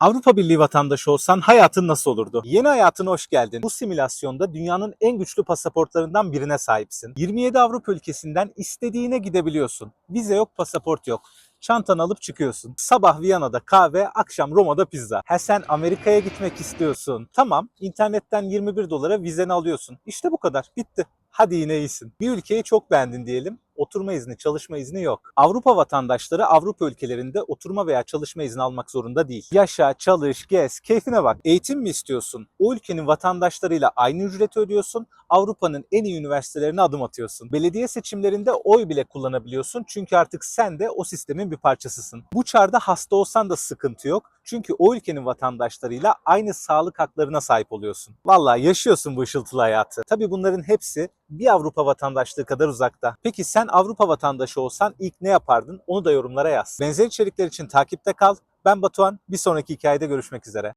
Avrupa Birliği vatandaşı olsan hayatın nasıl olurdu? Yeni hayatına hoş geldin. Bu simülasyonda dünyanın en güçlü pasaportlarından birine sahipsin. 27 Avrupa ülkesinden istediğine gidebiliyorsun. Vize yok, pasaport yok. Çantanı alıp çıkıyorsun. Sabah Viyana'da kahve, akşam Roma'da pizza. Ha sen Amerika'ya gitmek istiyorsun. Tamam, internetten 21 dolara vizeni alıyorsun. İşte bu kadar. Bitti. Hadi yine iyisin. Bir ülkeyi çok beğendin diyelim. Oturma izni, çalışma izni yok. Avrupa vatandaşları Avrupa ülkelerinde oturma veya çalışma izni almak zorunda değil. Yaşa, çalış, gez, keyfine bak. Eğitim mi istiyorsun? O ülkenin vatandaşlarıyla aynı ücreti ödüyorsun. Avrupa'nın en iyi üniversitelerine adım atıyorsun. Belediye seçimlerinde oy bile kullanabiliyorsun. Çünkü artık sen de o sistemin bir parçasısın. Bu çarda hasta olsan da sıkıntı yok. Çünkü o ülkenin vatandaşlarıyla aynı sağlık haklarına sahip oluyorsun. Vallahi yaşıyorsun bu ışıltılı hayatı. Tabii bunların hepsi bir Avrupa vatandaşlığı kadar uzakta. Peki sen Avrupa vatandaşı olsan ilk ne yapardın? Onu da yorumlara yaz. Benzer içerikler için takipte kal. Ben Batuhan. Bir sonraki hikayede görüşmek üzere.